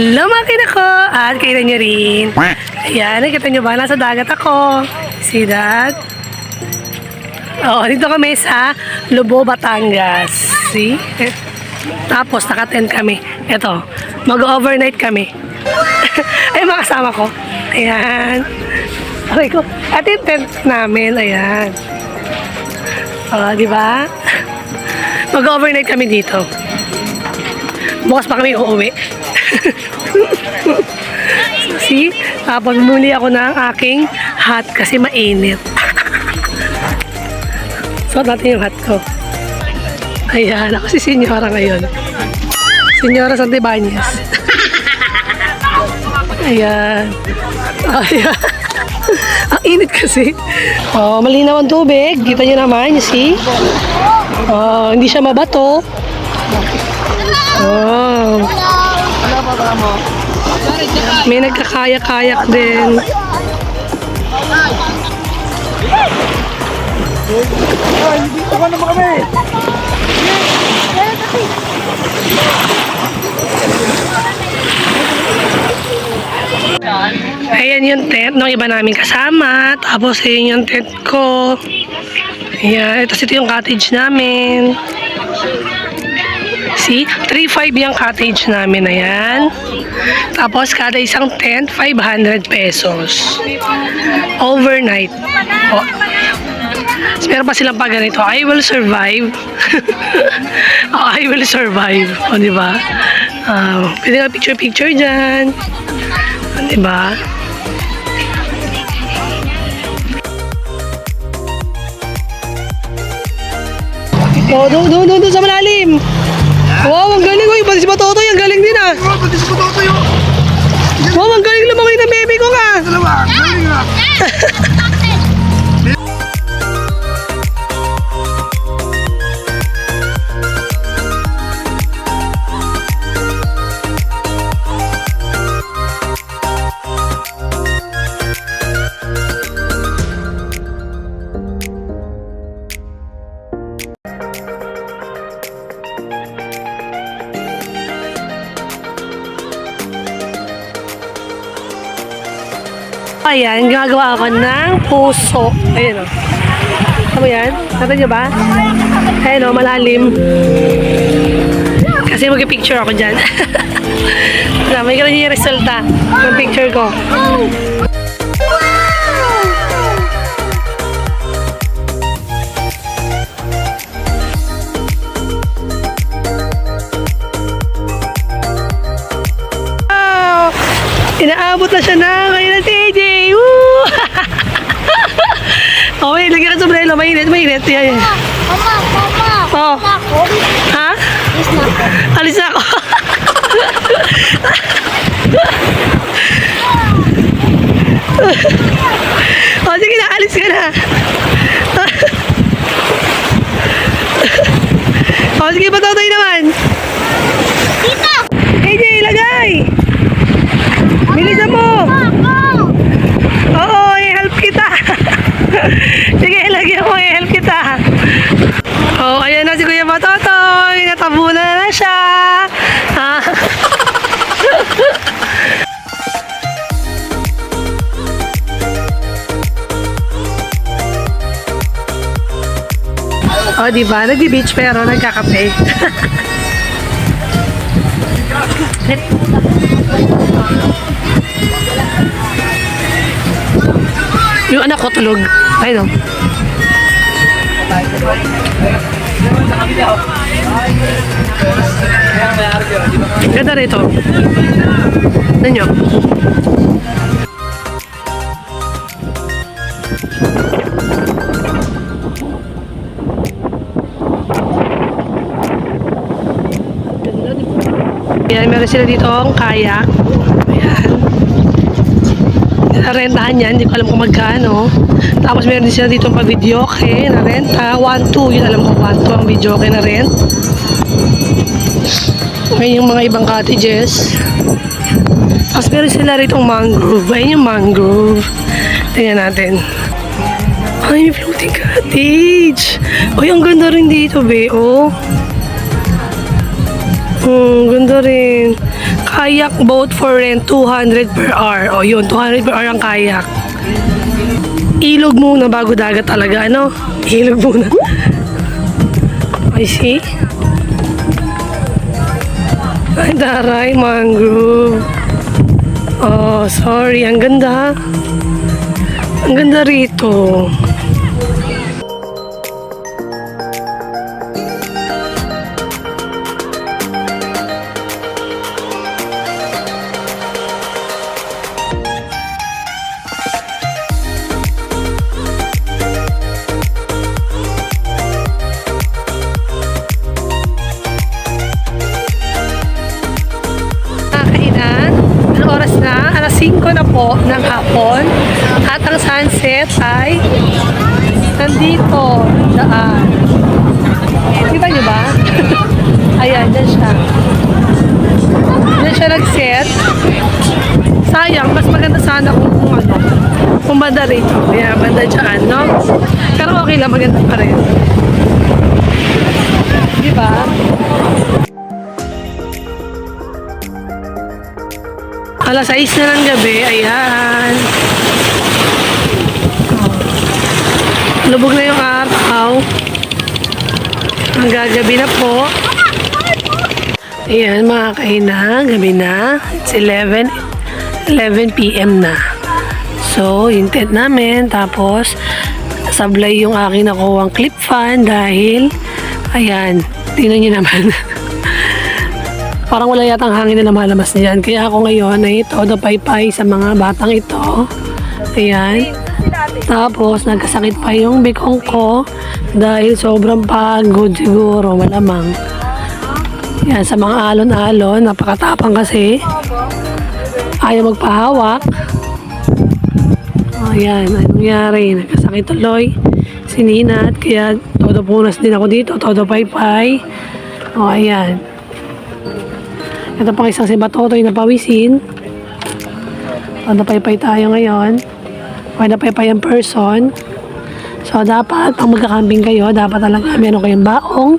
Hello mga kinako! At kita nyo rin. Ayan, nakita nyo ba? Nasa dagat ako. See that? Oo, dito kami sa Lubo, Batangas. See? Eh, Tapos, naka-tent kami. Ito, mag-overnight kami. Ay, mga kasama ko. Ayan. Okay ko. At yung tent namin, ayan. O, di ba? Mag-overnight kami dito. Bukas pa kami uuwi. see? Tapos muli ako ng aking hat kasi mainit. Suot natin yung hat ko. Ayan, ako si Senyora ngayon. Senyora Santibanez. Ayan. Ayan. Ang init kasi. Oh, malinaw ang tubig. Kita niyo naman, you see? Oh, hindi siya mabato. Oh. May nagkakayak-kayak din. Ako naman kami! Ayan yung tent ng iba namin kasama. Tapos ayan yung tent ko. Ayan. Ito yung cottage namin. See? 3.5 yung cottage namin. Ayan. Tapos kada isang tent, 500 pesos. Overnight. Oh. Tapos meron pa silang pa ganito, I will survive. oh, I will survive. O, di ba? Ah, pwede nga picture-picture dyan. O, di ba? Oh, doon, doon, doon, doon sa malalim. Ang galing din ah. Oh, pati sa puto yun! Wow, ang galing lumangoy ng baby ko nga. Dalawa! Galing nga! Ayan, gagawa ako ng puso. Ayan o. Ano yan? Nata niyo ba? Ayan o, malalim. Kasi mag-picture ako dyan. na, may ganun yung resulta ng picture ko. Inaabot na siya na ngayon ng oh, wait, lagyan ka sa umbrella. Mainit, mainit. Yan, yan. Mama, mama. Oh. Ako. Ha? Is na ako. Alis na ako. Di ba? Nag-beach pero nagkakape. Yung anak ko tulog. Ayun o. Ganda rito. Ano nyo? Ayan, meron sila dito ang kayak. Ayan. Narentahan yan, hindi ko alam kung magkano. Tapos meron din sila dito pa video okay, na renta. 1-2, yun alam ko 1-2 ang video okay na rent. Ngayon yung mga ibang cottages. Tapos meron sila rito mangrove. Ayun yung mangrove. Tingnan natin. Ay, may floating cottage. Uy, ang ganda rin dito, be. Oh. Hmm, ganda rin. Kayak boat for rent, 200 per hour. O yun, 200 per hour ang kayak. Ilog muna bago dagat talaga, ano? Ilog muna. I see. Ay, daray, mangrove. Oh, sorry. Ang ganda. Ang ganda rito. 5 na po ng hapon. At ang sunset ay nandito, daan. Kita nyo ba? Ayan, dyan siya. Dyan siya nag-set. Sayang, mas maganda sana kung, kung ano, kung banda rito. Ayan, banda dyan, no? Pero okay lang, maganda pa rin. Di ba? Alas 6 na ng gabi, ayan. Lubog na yung araw. Ang gagabi na po. Ayan, mga kaina, gabi na. It's 11, 11 p.m. na. So, yung tent namin, tapos, sablay yung aking nakuwang clip fan dahil, ayan, tingnan nyo naman. Parang wala yatang hangin na lumalabas niyan. Kaya ako ngayon ay todo paypay sa mga batang ito. Ayan. Tapos, nagkasakit pa yung bikong ko dahil sobrang pagod siguro, malamang. Yan, sa mga alon-alon, napakatapang kasi. Ayaw magpahawak. O, yan, anong nangyari? Nagkasakit tuloy. Si Nina at kaya todo punas din ako dito, todo paypay. O, ayan. Ito pang isang si Batotoy na pawisin. O, napaypay tayo ngayon. O, napaypay ang person. So, dapat, pag magkakamping kayo, dapat talaga meron kayong baong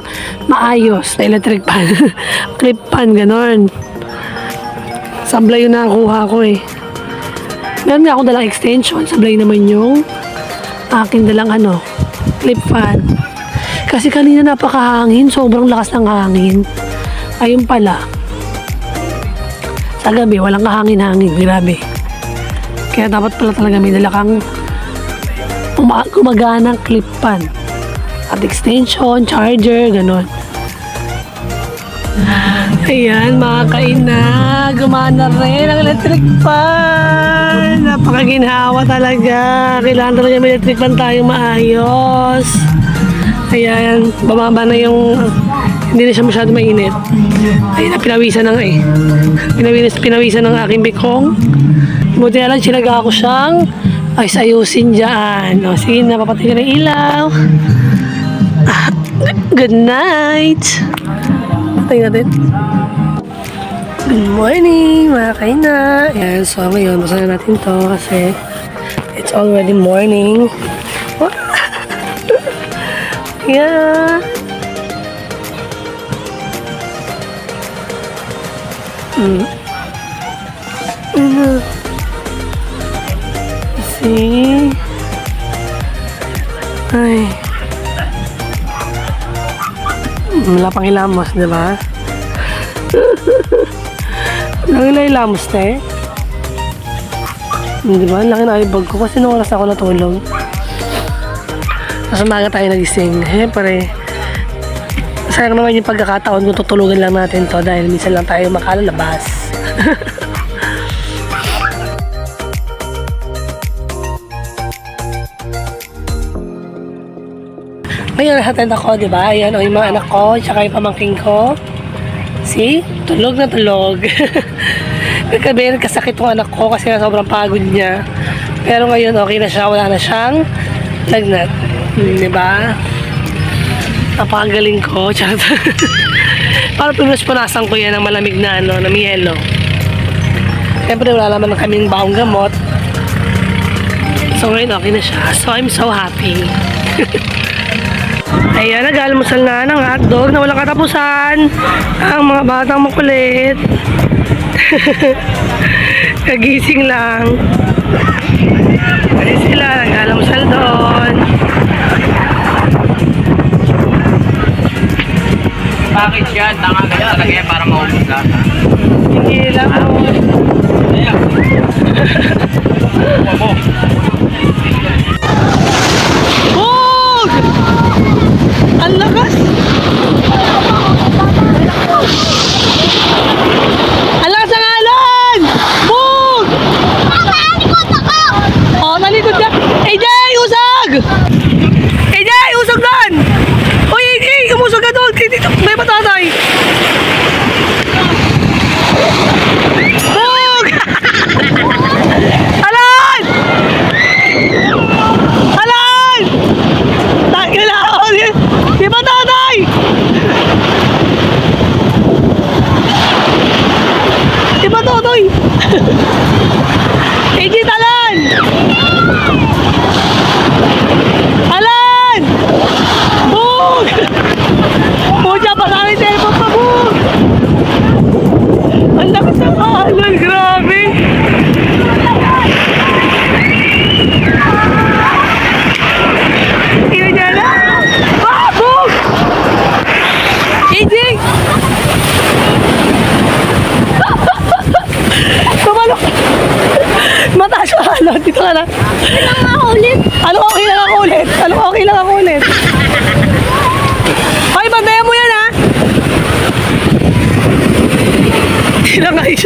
maayos na electric pan. Clip pan, ganon. Sablay yung nakakuha ko eh. Meron nga akong dalang extension. Sablay naman yung aking dalang ano, clip fan. Kasi kanina napakahangin, sobrang lakas ng hangin. Ayun pala. Sa gabi, walang kahangin-hangin. Grabe. Kaya dapat pala talaga may dala kang uma- gumaganang clip pan. At extension, charger, ganon. Ayan, mga kaina. Gumana rin ang electric fan. Napakaginhawa talaga. Kailangan talaga may electric fan tayo maayos. Ayan, bumaba na yung... Hindi na siya masyado mainit. Ayan, pinawisan na nga eh. Pinawisan, pinawisan ng aking bikong. Buti na lang, sinaga ko siyang ayos ayusin dyan. O, sige na, ko ng ilaw. Good night. Patay natin. Good morning, mga kaina. Ayan, so ngayon, basa na natin to kasi it's already morning. yeah. Mm. Mm. See? Ay. Wala pang ilamos, di ba? Lang ila ilamos, te. Di ba? Ang Laki na ibag ko kasi nung oras ako natulog. Sa umaga tayo nagising. Siyempre, sayang naman yung pagkakataon kung tutulugan lang natin to dahil minsan lang tayo makalalabas. Ngayon, nahatid ako, di ba? Ayan, o yung mga anak ko, tsaka yung pamangking ko. See? Tulog na tulog. Nagkabi, nagkasakit yung anak ko kasi nga sobrang pagod niya. Pero ngayon, okay na siya. Wala na siyang lagnat. Hmm, di ba? Napakagaling ko. Tsaka, Para pinuspunasan ko yan ng malamig na ano, na mielo. Siyempre, wala naman kaming baong gamot. So, ngayon okay na siya. So, I'm so happy. Ayan, nag-almusal na ng hotdog na walang katapusan. Ang mga batang makulit. Kagising lang. Ay sila, nag-alamusal doon. Bakit yan? Tanga ganyan talaga yan para maubos lahat. Hindi lang. Dito ka na. Ano okay lang ako ulit. Ano okay lang ako ulit? Ano okay lang ako ulit? Hoy, bandayan mo yan ha! Ilang ayos.